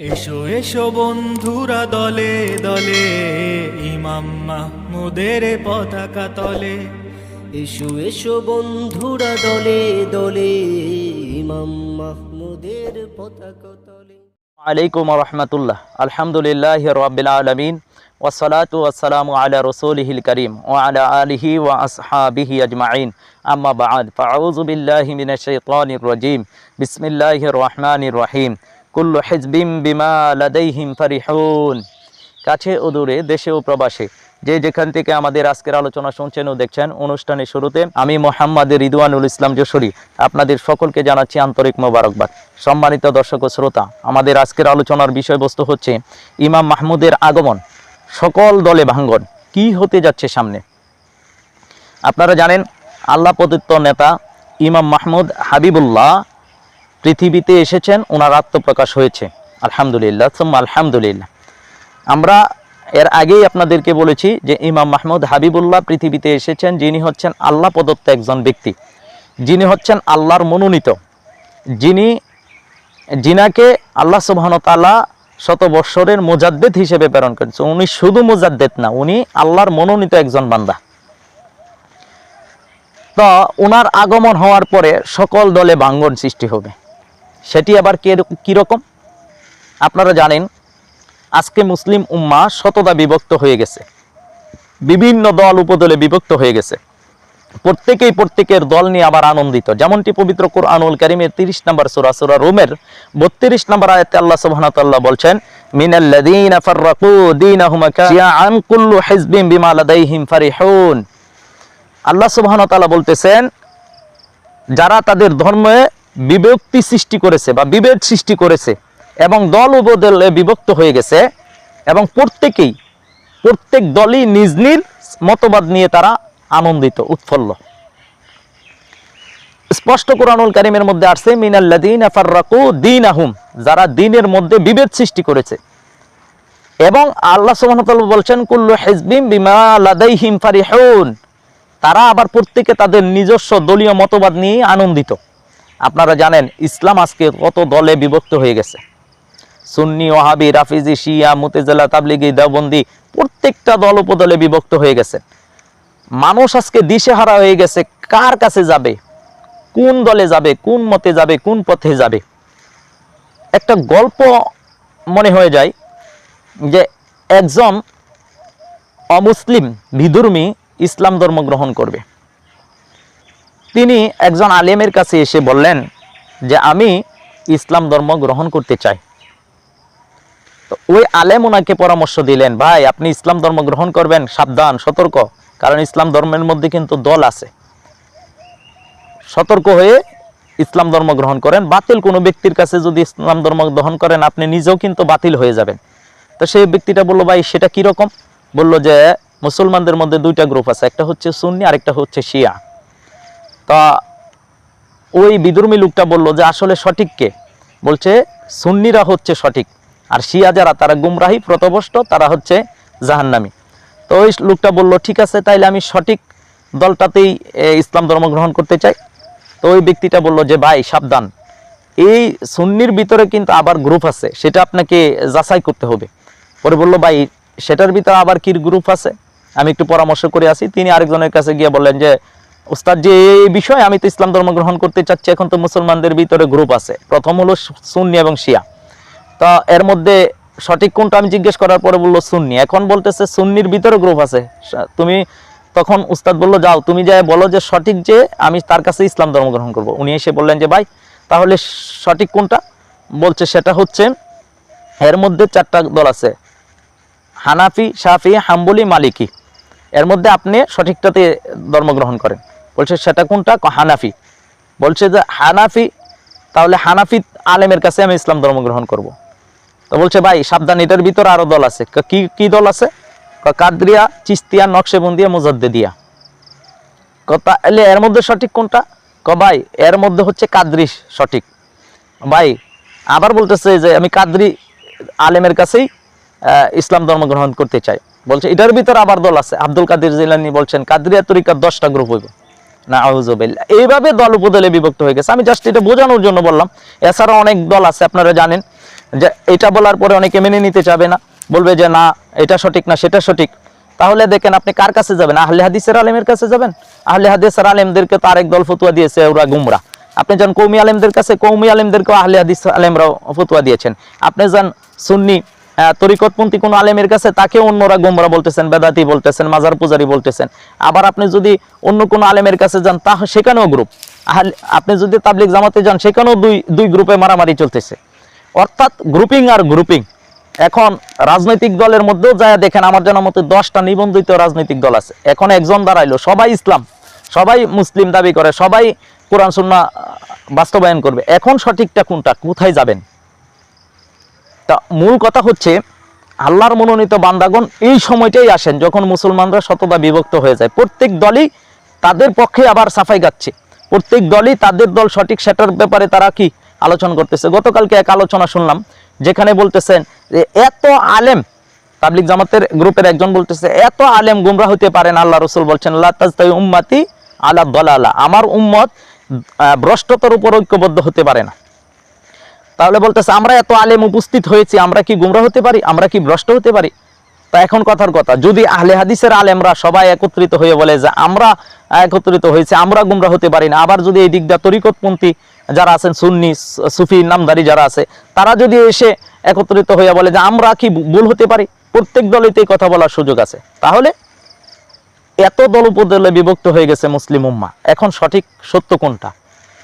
এসো এসো বন্ধুরা দলে দলে ইমাম মাহমুদের পতাকা তলে। এসো এসো বন্ধুরা দলে দলে ইমাম মাহমুদের পতাকা তলে। আলাইকুম রহমতুল্লাহ আলহামদুলিল্লাহ রবিল আলমিন ওসলাত ওয়াসালাম আলা রসুলহিল করিম ও আলা আলিহি ওয়া আসহাবিহি আজমাইন। আম্মা বাদ ফাউযু বিল্লাহি মিনাশ শাইতানির রাজিম। বিসমিল্লাহির রহমানির রহিম। কুল্লু হিজবিম বিমা লাদাইহিম ফারিহুন। কাছে ও দূরে, দেশে ও প্রবাসে। যে যেখান থেকে আমাদের আজকের আলোচনা শুনছেন ও দেখছেন, অনুষ্ঠানের শুরুতে আমি মোহাম্মদ রিদওয়ানুল ইসলাম যশোরী আপনাদের সকলকে জানাচ্ছি আন্তরিক মোবারকবাদ। সম্মানিত দর্শক ও শ্রোতা, আমাদের আজকের আলোচনার বিষয়বস্তু হচ্ছে ইমাম মাহমুদের আগমন, সকল দলে ভাঙ্গন, কি হতে যাচ্ছে সামনে? আপনারা জানেন, আল্লাহ প্রদত্ত নেতা ইমাম মাহমুদ হাবিবুল্লাহ পৃথিবীতে এসেছেন ওনার আত্মপ্রকাশ হয়েছে। আলহামদুলিল্লাহ, সুম্মা আলহামদুলিল্লাহ। আমরা এর আগেই আপনাদেরকে বলেছি যে ইমাম মাহমুদ হাবিবুল্লাহ পৃথিবীতে এসেছেন, যিনি হচ্ছেন আল্লাহ প্রদত্ত একজন ব্যক্তি। যিনি হচ্ছেন আল্লাহর মনোনীত। যিনি জিনাকে আল্লাহ সুবাহতালা শত বৎসরের মোজাদ্দেদ হিসেবে প্রেরণ করেছে উনি শুধু মোজাদ্দেদ না, উনি আল্লাহর মনোনীত একজন বান্দা। তো ওনার আগমন হওয়ার পরে সকল দলে ভাঙ্গন সৃষ্টি হবে। সেটি আবার কে- কীরকম আপনারা জানেন, আজকে মুসলিম উম্মা শতদা বিভক্ত হয়ে গেছে। বিভিন্ন দল উপদলে বিভক্ত হয়ে গেছে। প্রত্যেকেই প্রত্যেকের দল নিয়ে আবার আনন্দিত। যেমনটি পবিত্র কোরআনুল কারিমের তিরিশ নম্বর সুরা সুরা রোমের বত্রিশ নম্বর আয়াতে আল্লাহ তাআলা বলছেন, মিনাল্লাযীনা ফাররাকু বিমা আল্লাহ সুবহানাহু বলতেছেন, যারা তাদের ধর্মে বিভক্তি সৃষ্টি করেছে বা বিভেদ সৃষ্টি করেছে এবং দল উপদলে বিভক্ত হয়ে গেছে এবং প্রত্যেকেই, প্রত্যেক দলই নিজ নিজ মতবাদ নিয়ে তারা আনন্দিত, উৎফুল্ল। স্পষ্ট কোরআনুল কারিমের মধ্যে আসছে মিনাল্লাদিন ফাররাকু দীনাহুম যারা দিনের মধ্যে বিভেদ সৃষ্টি করেছে। এবং আল্লাহ সুবহানাহু বলছেন, কুল্লু হিজবিম বিমা লাদাইহিম ফারিহুন তারা আবার প্রত্যেকে তাদের নিজস্ব দলীয় মতবাদ নিয়ে আনন্দিত। আপনারা জানেন, ইসলাম আজকে কত দলে বিভক্ত হয়ে গেছে। সুন্নি ওহাবি রাফিজি, শিয়া, মুতেজালা, তাবলিগি, দেওবন্দি, প্রত্যেকটা দল উপদলে বিভক্ত হয়ে গেছে। মানুষ আজকে দিশেহারা হয়ে গেছে, কার কাছে যাবে? কোন দলে যাবে? কোন মতে যাবে? কোন পথে যাবে? একটা গল্প মনে হয়ে যায় যে একজন অমুসলিম বিধর্মী ইসলাম ধর্ম গ্রহণ করবে। তিনি একজন আলেমের কাছে এসে বললেন যে, আমি ইসলাম ধর্ম গ্রহণ করতে চাই। তো ওই আলেম ওনাকে পরামর্শ দিলেন, ভাই, আপনি ইসলাম ধর্ম গ্রহণ করবেন, সাবধান, সতর্ক, কারণ ইসলাম ধর্মের মধ্যে কিন্তু দল আছে। সতর্ক হয়ে ইসলাম ধর্ম গ্রহণ করেন। বাতিল কোনো ব্যক্তির কাছে যদি ইসলাম ধর্ম গ্রহণ করেন, আপনি নিজেও কিন্তু বাতিল হয়ে যাবেন। তো সেই ব্যক্তিটা বলল, ভাই, সেটা কীরকম? বলল যে, মুসলমানদের মধ্যে দুইটা গ্রুপ আছে, একটা হচ্ছে সুন্নি, আরেকটা হচ্ছে শিয়া। তা ওই বিদুর্মী লোকটা বলল যে, আসলে সঠিক কে? বলছে, সুন্নিরা হচ্ছে সঠিক, আর শিয়া যারা, তারা গুমরাহি, প্রতবষ্ট, তারা হচ্ছে জাহান্নামী। তো ওই লোকটা বলল, ঠিক আছে, তাইলে আমি সঠিক দলটাতেই ইসলাম ধর্ম গ্রহণ করতে চাই। তো ওই ব্যক্তিটা বলল যে, ভাই, সাবধান। এই সুন্নির ভিতরে কিন্তু আবার গ্রুপ আছে, সেটা আপনাকে যাচাই করতে হবে। পরে বলল, ভাই, সেটার ভিতরে আবার কি গ্রুপ আছে? আমি একটু পরামর্শ করে আসি। তিনি আরেকজনের কাছে গিয়ে বললেন যে উস্তাদ যে এই বিষয়ে আমি তো ইসলাম ধর্ম গ্রহণ করতে চাচ্ছি, এখন তো মুসলমানদের ভিতরে গ্রুপ আছে। প্রথম হলো সুন্নি এবং শিয়া। তা এর মধ্যে সঠিক কোনটা আমি জিজ্ঞেস করার পরে বলল সুন্নি। এখন বলতেছে সুন্নির ভিতরে গ্রুপ আছে। তুমি তখন উস্তাদ বলল, যাও, তুমি যাই বলো যে সঠিক যে, আমি তার কাছে ইসলাম ধর্ম গ্রহণ করব। উনি এসে বললেন যে, ভাই, তাহলে সঠিক কোনটা? বলছে, সেটা হচ্ছে এর মধ্যে চারটা দল আছে। হানাফি, শাফি, হাম্বলি, মালিকি। এর মধ্যে আপনি সঠিকটাতে ধর্ম গ্রহণ করেন। বলছে, সেটা কোনটা? হানাফি। বলছে যে, হানাফি? তাহলে হানাফি আলেমের কাছে আমি ইসলাম ধর্ম গ্রহণ করব। তো বলছে, ভাই, সাবধান, এটার ভিতরে আরও দল আছে। কি কি দল আছে? কাদরিয়া, চিস্তিয়া, নকশেবন্দিয়া, মুজাদ্দেদিয়া। কথা এলে এর মধ্যে সঠিক কোনটা? ক ভাই, এর মধ্যে হচ্ছে কাদরি সঠিক। ভাই, আবার বলতেছে যে, আমি কাদরি আলেমের কাছেই ইসলাম ধর্ম গ্রহণ করতে চাই। বলছে, এটার ভিতর আবার দল আছে। আব্দুল কাদের জিলানি বলছেন, কাদরিয়া তরিকার দশটা গ্রুপ হইব। এইভাবে দল উপদলে বিভক্ত হয়ে গেছে। আমি জাস্ট এটা বোঝানোর জন্য বললাম, এছাড়া অনেক দল আছে, আপনারা জানেন, যে এটা বলার পরে অনেকে মেনে নিতে চাবে না, বলবে যে না, এটা সঠিক না, সেটা সঠিক। তাহলে দেখেন আপনি কার কাছে যাবেন? আহলে হাদিসের আলেমের কাছে যাবেন? আহলে হাদিসের আলেমদেরকে তার আরেক দল ফতুয়া দিয়েছে, ওরা গুমরা। আপনি যান কৌমি আলেমদের কাছে, কৌমি আলেমদেরকে আহলে হাদিস আলেমরাও ফতুয়া দিয়েছেন। আপনি যান সুন্নি তরিকতপন্থী কোনো আলেমের কাছে তাকে অন্যরা গোমরা বলতেছেন বেদাতি বলতেছেন মাজার পূজারি বলতেছেন। আবার আপনি যদি অন্য কোনো আলেমের কাছে যান তা সেখানেও গ্রুপ আপনি যদি তাবলিক জামাতে যান সেখানেও দুই দুই গ্রুপে মারামারি চলতেছে। অর্থাৎ গ্রুপিং আর গ্রুপিং এখন রাজনৈতিক দলের মধ্যেও যায় দেখেন আমার জানা মতে দশটা নিবন্ধিত রাজনৈতিক দল আছে। এখন একজন দাঁড়াইলো সবাই ইসলাম সবাই মুসলিম দাবি করে সবাই কোরআন সুন্নাহ আহ, বাস্তবায়ন করবে। এখন সঠিকটা কোনটা কোথায় যাবেন? তা মূল কথা হচ্ছে, আল্লাহর মনোনীত বান্দাগণ এই সময়টাই আসেন যখন মুসলমানরা শতদা বিভক্ত হয়ে যায়। প্রত্যেক দলই তাদের পক্ষে আবার সাফাই গাচ্ছে। প্রত্যেক দলই তাদের দল সঠিক সেটার ব্যাপারে তারা কি আলোচনা করতেছে? গতকালকে এক আলোচনা শুনলাম, যেখানে বলতেছেন যে এত আলেম তাবলিক জামাতের গ্রুপের একজন বলতেছে, এত আলেম গুমরা হতে পারেন আল্লাহ রসুল বলছেন আল্লাহ উম্মাতি আলা দলালা। আমার উম্মত ভ্রষ্টতার উপর ঐক্যবদ্ধ হতে পারে না। তাহলে বলতেছে, আমরা এত আলেম উপস্থিত হয়েছি, আমরা কি গুমরা হতে পারি? আমরা কি ভ্রষ্ট হতে পারি? তা এখন কথার কথা, যদি আহলে হাদিসের আলেমরা সবাই একত্রিত হয়ে বলে যে, আমরা একত্রিত হয়েছে, আমরা গুমরা হতে পারি না। আবার যদি এই দিকটা তরিকতপন্থী যারা আছেন, সুন্নি, সুফি, নামদারি যারা আছে, তারা যদি এসে একত্রিত হয়ে বলে যে, আমরা কি ভুল হতে পারি? প্রত্যেক দলেতে এই কথা বলার সুযোগ আছে। তাহলে এত দল উপদলে বিভক্ত হয়ে গেছে মুসলিম উম্মা। এখন সঠিক সত্য কোনটা?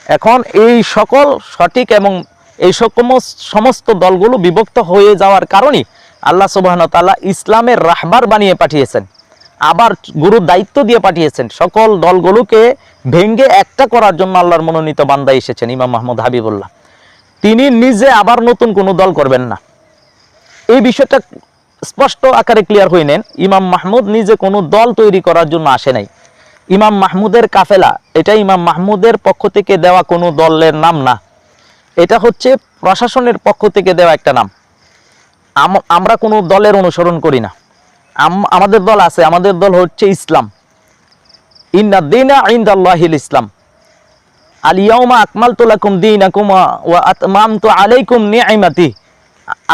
এখন এই সকল সঠিক এবং এই সমস্ত দলগুলো বিভক্ত হয়ে যাওয়ার কারণে আল্লাহ সুবাহন তাআলা ইসলামের রাহবার বানিয়ে পাঠিয়েছেন। আবার গুরু দায়িত্ব দিয়ে পাঠিয়েছেন। সকল দলগুলোকে ভেঙ্গে একটা করার জন্য আল্লাহর মনোনীত বান্দা এসেছেন ইমাম মাহমুদ হাবিবুল্লাহ। তিনি নিজে আবার নতুন কোনো দল করবেন না। এই বিষয়টা স্পষ্ট আকারে ক্লিয়ার হয়ে নেন। ইমাম মাহমুদ নিজে কোনো দল তৈরি করার জন্য আসে নাই। ইমাম মাহমুদের কাফেলা, এটা ইমাম মাহমুদের পক্ষ থেকে দেওয়া কোনো দলের নাম না। এটা হচ্ছে প্রশাসনের পক্ষ থেকে দেওয়া একটা নাম। আমরা কোনো দলের অনুসরণ করি না। আমাদের দল আছে, আমাদের দল হচ্ছে ইসলাম। ইন্না দিনা ইন্দাল্লাহিল ইসলাম। আলিয়াউমা আকমালতু লাকুম দীনাকুম ওয়া আতমামতু আলাইকুম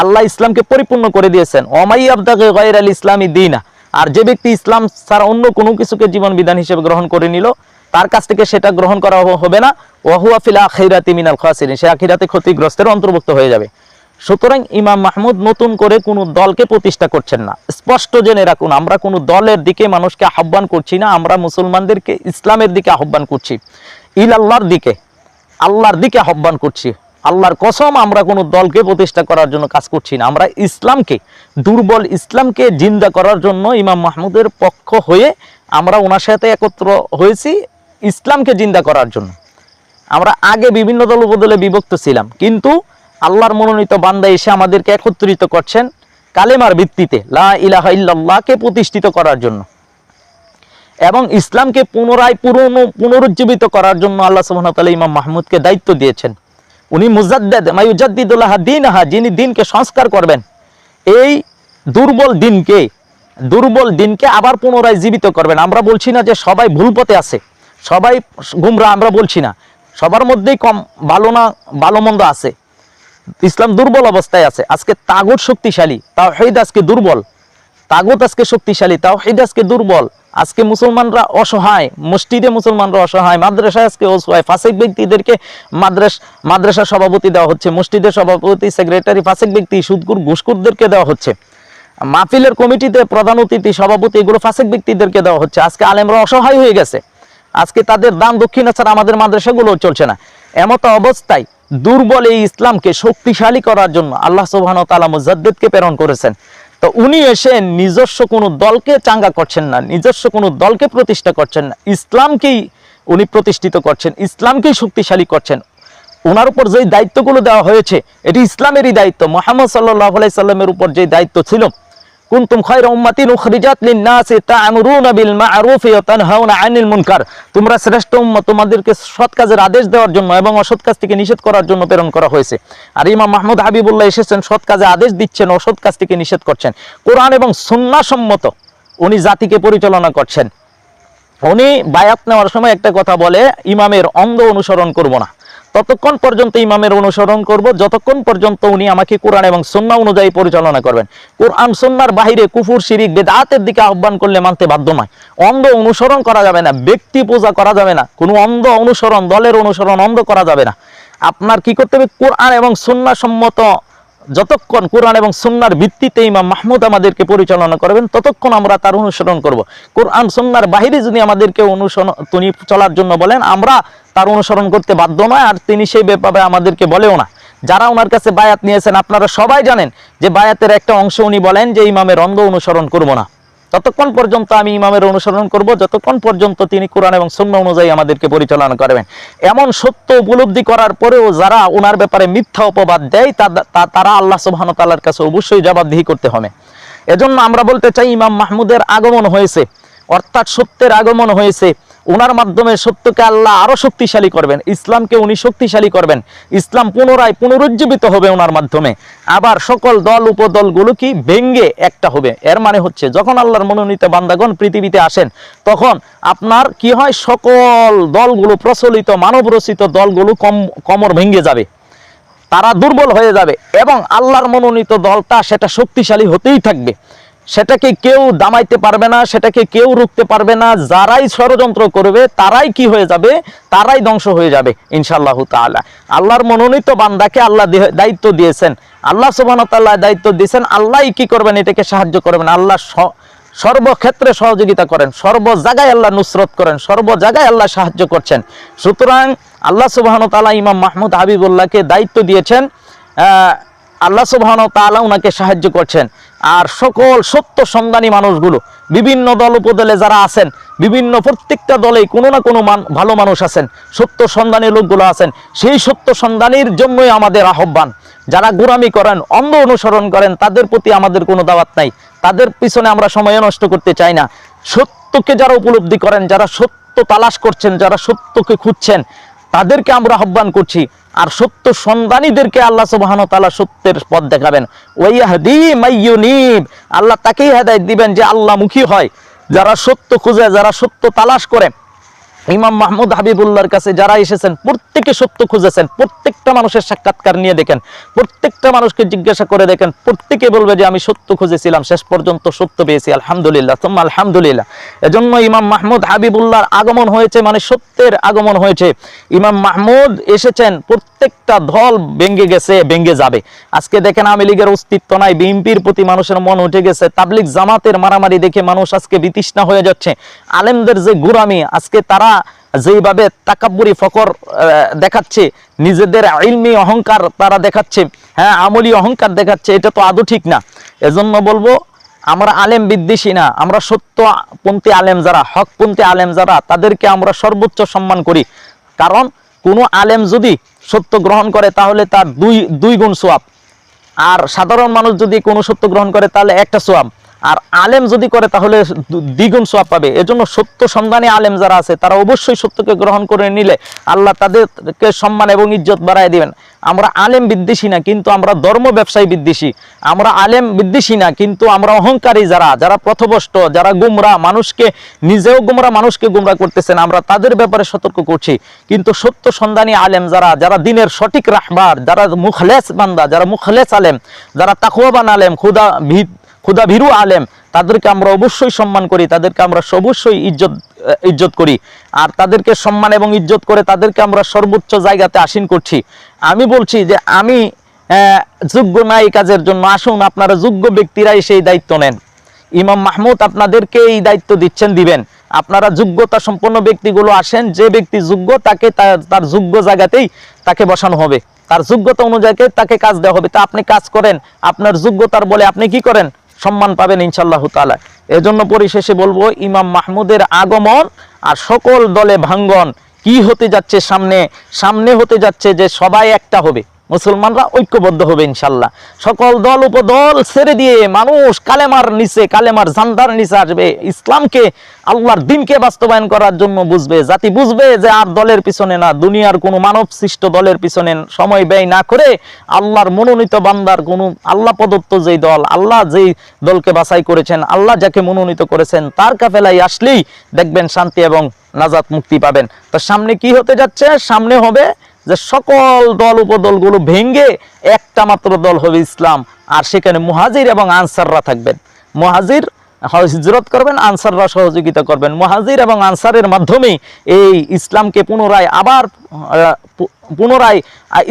আল্লাহ ইসলামকে পরিপূর্ণ করে দিয়েছেন। ওমাই আবদাকে গায়রাল ইসলামী দিনা। আর যে ব্যক্তি ইসলাম ছাড়া অন্য কোনো কিছুকে জীবন বিধান হিসেবে গ্রহণ করে নিল তার কাছ থেকে সেটা গ্রহণ করা হবে না। ওয়াহুয়া ফিল আখিরাতি মিনাল খাসিরিন। সে আখিরাতে ক্ষতিগ্রস্তের অন্তর্ভুক্ত হয়ে যাবে। সুতরাং ইমাম মাহমুদ নতুন করে কোনো দলকে প্রতিষ্ঠা করছেন না। স্পষ্ট জেনে রাখুন, আমরা কোনো দলের দিকে মানুষকে আহ্বান করছি না, আমরা মুসলমানদেরকে ইসলামের দিকে আহ্বান করছি। ইল আল্লাহর দিকে আল্লাহর দিকে আহ্বান করছি। আল্লাহর কসম, আমরা কোনো দলকে প্রতিষ্ঠা করার জন্য কাজ করছি না। আমরা ইসলামকে, দুর্বল ইসলামকে জিন্দা করার জন্য ইমাম মাহমুদের পক্ষ হয়ে আমরা ওনার সাথে একত্র হয়েছি। ইসলামকে জিন্দা করার জন্য। আমরা আগে বিভিন্ন দল উপদলে বিভক্ত ছিলাম, কিন্তু আল্লাহর মনোনীত বান্দা এসে আমাদেরকে একত্রিত করছেন কালেমার ভিত্তিতে, লা ইলাহা ইল্লাল্লাহকে প্রতিষ্ঠিত করার জন্য। এবং ইসলামকে পুনরায় পুরনো পুনরুজ্জীবিত করার জন্য আল্লাহ তাআলা ইমাম মাহমুদকে দায়িত্ব দিয়েছেন। উনি মুজাদ্দেদ মায়ুজাদ্দিদুল্লাহ দিনহা, যিনি দিনকে সংস্কার করবেন, এই দুর্বল দিনকে দুর্বল দিনকে আবার পুনরায় জীবিত করবেন। আমরা বলছি না যে সবাই ভুল পথে আছে। সবাই গুমরা, আমরা বলছি না। সবার মধ্যেই কম ভালো না, ভালো মন্দ আছে। ইসলাম দুর্বল অবস্থায় আছে। আজকে তাগুত শক্তিশালী তাও আজকে দুর্বল। তাগুত আজকে শক্তিশালী তাও আজকে দুর্বল। আজকে মুসলমানরা অসহায়, মসজিদে মুসলমানরা অসহায়, মাদ্রাসায় আজকে অসহায়। ফাসেক ব্যক্তিদেরকে মাদ্রাস, মাদ্রাসা সভাপতি দেওয়া হচ্ছে, মসজিদের সভাপতি, সেক্রেটারি, ফাসেক ব্যক্তি সুদকুর ঘুষকুরদেরকে দেওয়া হচ্ছে। মাহফিলের কমিটিতে প্রধান অতিথি, সভাপতি, এগুলো ফাসেক ব্যক্তিদেরকে দেওয়া হচ্ছে। আজকে আলেমরা অসহায় হয়ে গেছে। আজকে তাদের দান দক্ষিণা ছাড়া আমাদের মাদ্রাসাগুলো চলছে না। এমত অবস্থায় দুর্বল এই ইসলামকে শক্তিশালী করার জন্য আল্লাহ সুবহান তালা মুজাদ্দিদকে প্রেরণ করেছেন। তো উনি এসে নিজস্ব কোনো দলকে চাঙ্গা করছেন না, নিজস্ব কোনো দলকে প্রতিষ্ঠা করছেন না। ইসলামকেই উনি প্রতিষ্ঠিত করছেন, ইসলামকেই শক্তিশালী করছেন। ওনার উপর যেই দায়িত্বগুলো দেওয়া হয়েছে, এটি ইসলামেরই দায়িত্ব। মোহাম্মদ সাল্লাহ সাল্লামের উপর যে দায়িত্ব ছিল কুনতুম খায়রা উম্মাতিন উখরিজাত লিন-নাসি তা'মুরুনা বিল মা'রুফি ওয়া তানহাউনা আনিল মুনকার। তোমরা শ্রেষ্ঠ উম্মত তোমাদেরকে সৎ কাজের আদেশ দেওয়ার জন্য এবং অসৎ কাজ থেকে নিষেধ করার জন্য প্রেরণ করা হয়েছে। আর ইমাম মাহমুদ হাবিবুল্লাহ এসেছেন, সৎ কাজে আদেশ দিচ্ছেন, অসৎ কাজ থেকে নিষেধ করছেন। কোরআন এবং সুন্নাহ সম্মত উনি জাতিকে পরিচালনা করছেন। উনি বায়াত নেওয়ার সময় একটা কথা বলে, ইমামের অঙ্গ অনুসরণ করব না। ততক্ষণ পর্যন্ত ইমামের অনুসরণ করব, যতক্ষণ পর্যন্ত উনি আমাকে কোরআন এবং সন্না অনুযায়ী পরিচালনা করবেন। কোরআন সন্ন্যার বাহিরে কুফুর, শিরিক বেদাতের দিকে আহ্বান করলে মানতে বাধ্য নয়। অন্ধ অনুসরণ করা যাবে না, ব্যক্তি পূজা করা যাবে না, কোনো অন্ধ অনুসরণ, দলের অনুসরণ অন্ধ করা যাবে না। আপনার কি করতে হবে? কোরআন এবং সন্না সম্মত যতক্ষণ কোরআন এবং সুন্নার ভিত্তিতে ইমাম মাহমুদ আমাদেরকে পরিচালনা করবেন, ততক্ষণ আমরা তার অনুসরণ করব। কোরআন সুন্নার বাহিরে যদি আমাদেরকে অনুসরণ, তিনি চলার জন্য বলেন, আমরা তার অনুসরণ করতে বাধ্য নয়, আর তিনি সেই ব্যাপারে আমাদেরকে বলেও না। যারা ওনার কাছে বায়াত নিয়েছেন, আপনারা সবাই জানেন যে বায়াতের একটা অংশ উনি বলেন যে ইমামের অন্ধ অনুসরণ করব না। ততক্ষণ পর্যন্ত আমি ইমামের অনুসরণ করব, যতক্ষণ পর্যন্ত তিনি কোরআন এবং সুন্না অনুযায়ী আমাদেরকে পরিচালনা করবেন। এমন সত্য উপলব্ধি করার পরেও যারা ওনার ব্যাপারে মিথ্যা অপবাদ দেয় তারা আল্লাহ সুবহান তাল্লার কাছে অবশ্যই জবাবদিহি করতে হবে। এজন্য আমরা বলতে চাই, ইমাম মাহমুদের আগমন হয়েছে। অর্থাৎ সত্যের আগমন হয়েছে। ওনার মাধ্যমে সত্যকে আল্লাহ আরও শক্তিশালী করবেন। ইসলামকে উনি শক্তিশালী করবেন। ইসলাম পুনরায় পুনরুজ্জীবিত হবে ওনার মাধ্যমে। আবার সকল দল, উপদলগুলো কি ভেঙ্গে একটা হবে। এর মানে হচ্ছে, যখন আল্লাহর মনোনীত বান্দাগণ পৃথিবীতে আসেন, তখন আপনার কি হয়? সকল দলগুলো, প্রচলিত মানব রচিত দলগুলো কম, কমর ভেঙ্গে যাবে। তারা দুর্বল হয়ে যাবে এবং আল্লাহর মনোনীত দলটা সেটা শক্তিশালী হতেই থাকবে। সেটাকে কেউ দামাইতে পারবে না, সেটাকে কেউ রুখতে পারবে না, যারাই ষড়যন্ত্র করবে, তারাই কি হয়ে যাবে? তারাই ধ্বংস হয়ে যাবে, ইনশাআল্লাহ তাআলা। আল্লাহর মনোনীত বান্দাকে আল্লাহ দিয়ে- দায়িত্ব দিয়েছেন। আল্লাহ ওয়া দায়িত্ব দিয়েছেন, আল্লাহই কি করবেন, এটাকে সাহায্য করবেন, আল্লাহ সর্বক্ষেত্রে সহযোগিতা করেন, সর্ব জায়গায় আল্লাহ নুসরত করেন, সর্ব জায়গায় আল্লাহ সাহায্য করছেন। সুতরাং আল্লাহ সুবহান তাআলা ইমাম মাহমুদ হাবিবুল্লাহকে দায়িত্ব দিয়েছেন আল্লাহ সুবহান তাআলা উনাকে সাহায্য করছেন। আর সকল সত্য সন্ধানী মানুষগুলো, বিভিন্ন দল উপদলে যারা আছেন, বিভিন্ন প্রত্যেকটা দলেই কোনো না কোনো ভালো মানুষ আছেন, সত্য সন্ধানী লোকগুলো আছেন, সেই সত্য সন্ধানীর জন্যই আমাদের আহ্বান। যারা গোরামি করেন, অন্ধ অনুসরণ করেন, তাদের প্রতি আমাদের কোনো দাওয়াত নাই। তাদের পিছনে আমরা সময় নষ্ট করতে চাই না। সত্যকে যারা উপলব্ধি করেন, যারা সত্য তালাশ করছেন, যারা সত্যকে খুঁজছেন তাদেরকে আমরা আহ্বান করছি। আর সত্য সন্ধানীদেরকে আল্লাহ সুবহান তালা সত্যের পথ দেখাবেন। ওয়াহদি মাইয়ুনিব আল্লাহ তাকেই হেদায় দিবেন যে আল্লাহ মুখী হয়। যারা সত্য খুঁজে, যারা সত্য তালাশ করে ইমাম মাহমুদ হাবিবুল্লাহর কাছে যারা এসেছেন, প্রত্যেকে সত্য খুঁজেছেন, প্রত্যেকটা মানুষের সাক্ষাৎকার নিয়ে দেখেন, প্রত্যেকটা মানুষকে জিজ্ঞাসা করে দেখেন, প্রত্যেকে বলবে যে, আমি সত্য খুঁজেছিলাম, শেষ পর্যন্ত সত্য পেয়েছি, আলহামদুলিল্লাহ তোমা আলহামদুলিল্লাহ। এজন্য ইমাম মাহমুদ হাবিবুল্লাহর আগমন হয়েছে মানে সত্যের আগমন হয়েছে। ইমাম মাহমুদ এসেছেন, প্রত্যেকটা দল ভেঙ্গে গেছে ভেঙ্গে যাবে। আজকে দেখেন আওয়ামী লীগের অস্তিত্ব নাই, বিএনপির প্রতি মানুষের মন উঠে গেছে তাবলিক জামাতের মারামারি দেখে মানুষ আজকে বিতৃষ্ণা হয়ে যাচ্ছে। আলেমদের যে গুরামি আজকে তারা যেইভাবে তাকাব্বুরি, ফকর দেখাচ্ছে, নিজেদের ইলমি অহংকার তারা দেখাচ্ছে হ্যাঁ আমলি অহংকার দেখাচ্ছে, এটা তো আদৌ ঠিক না। এজন্য বলব, আমরা আলেম বিদ্বেষী না, আমরা সত্যপন্থী আলেম যারা, হকপন্থী আলেম যারা, তাদেরকে আমরা সর্বোচ্চ সম্মান করি। কারণ, কোনো আলেম যদি সত্য গ্রহণ করে, তাহলে তার দুই দুই গুণ সোয়াব। আর সাধারণ মানুষ যদি কোনো সত্য গ্রহণ করে, তাহলে একটা সোয়াব। আর আলেম যদি করে তাহলে দ্বিগুণ সোয়াব পাবে। এজন্য সত্য সন্ধানী আলেম যারা আছে, তারা অবশ্যই সত্যকে গ্রহণ করে নিলে আল্লাহ তাদেরকে সম্মান এবং ইজ্জত বাড়ায় দিবেন। আমরা আলেম বিদ্বেষী না, কিন্তু আমরা ধর্ম ব্যবসায়ী বিদ্বেষী। আমরা আলেম বিদ্বেষী না, কিন্তু আমরা অহংকারী যারা যারা পথভ্রষ্ট, যারা গুমরা, মানুষকে নিজেও গুমরা, মানুষকে গুমরা করতেছেন, আমরা তাদের ব্যাপারে সতর্ক করছি। কিন্তু সত্য সন্ধানী আলেম যারা যারা দিনের সঠিক রাহবার, যারা মুখলেস বান্দা, যারা মুখলেস আলেম, যারা তাকুয়াবান আলেম খুদা ভি খুদা ভীরু আলেম। তাদেরকে আমরা অবশ্যই সম্মান করি, তাদেরকে আমরা অবশ্যই ইজ্জত ইজ্জত করি। আর তাদেরকে সম্মান এবং ইজ্জত করে তাদেরকে আমরা সর্বোচ্চ জায়গাতে আসীন করছি। আমি বলছি যে আমি যোগ্য না এই কাজের জন্য, আসুন আপনারা যোগ্য ব্যক্তিরাই সেই দায়িত্ব নেন। ইমাম মাহমুদ আপনাদেরকে এই দায়িত্ব দিচ্ছেন, দিবেন। আপনারা যোগ্যতা সম্পন্ন ব্যক্তিগুলো আসেন, যে ব্যক্তি যোগ্য তাকে তার যোগ্য জায়গাতেই তাকে বসানো হবে। তার যোগ্যতা অনুযায়ী তাকে কাজ দেওয়া হবে। তা আপনি কাজ করেন, আপনার যোগ্যতার বলে আপনি কি করেন? সম্মান পাবেন ইনশাল্লাহ তালা এজন্য পরিশেষে বলব, ইমাম মাহমুদের আগমন আর সকল দলে ভাঙ্গন, কি হতে যাচ্ছে সামনে সামনে হতে যাচ্ছে যে সবাই একটা হবে। মুসলমানরা ঐক্যবদ্ধ হবে ইনশাল্লাহ। সকল দল, উপদল ছেড়ে দিয়ে মানুষ কালেমার নিচে, কালেমার জান্দার নিচে আসবে। ইসলামকে, আল্লাহর দিনকে বাস্তবায়ন করার জন্য বুঝবে। জাতি বুঝবে যে আর দলের পিছনে না, দুনিয়ার কোনো মানব সৃষ্ট দলের পিছনে সময় ব্যয় না করে আল্লাহর মনোনীত বান্দার কোনো, আল্লাহ প্রদত্ত যেই দল, আল্লাহ যেই দলকে বাছাই করেছেন, আল্লাহ যাকে মনোনীত করেছেন, তার কাফেলায় আসলেই দেখবেন শান্তি এবং নাজাত মুক্তি পাবেন। তো সামনে কি হতে যাচ্ছে? সামনে হবে যে সকল দল উপদলগুলো ভেঙ্গে একটা মাত্র দল হবে ইসলাম। আর সেখানে মুহাজির এবং আনসাররা থাকবেন। মুহাজির হিজরত করবেন, আনসাররা সহযোগিতা করবেন। মুহাজির এবং আনসারের মাধ্যমেই এই ইসলামকে পুনরায় আবার পুনরায়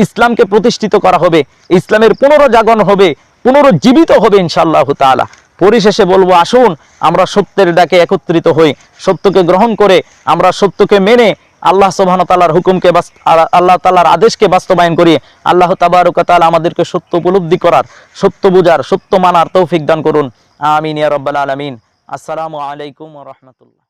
ইসলামকে প্রতিষ্ঠিত করা হবে। ইসলামের পুনরজাগরণ হবে, পুনরুজ্জীবিত হবে ইনশাআল্লাহ তাআলা। পরিশেষে বলব, আসুন, আমরা সত্যের ডাকে একত্রিত হই। সত্যকে গ্রহণ করে আমরা সত্যকে মেনে আল্লাহ সোহান তাল্লাহার হুকুমকে আল্লাহ তাল্লাহার আদেশকে বাস্তবায়ন করি আল্লাহ তাবারুকাল আমাদেরকে সত্য উপলব্ধি করার, সত্য বুঝার, সত্য মানার তৌফিক দান করুন। আমিন ইয়ারব্বাল আলমিন। আসসালামু আলাইকুম রাহমাতুল্লাহ।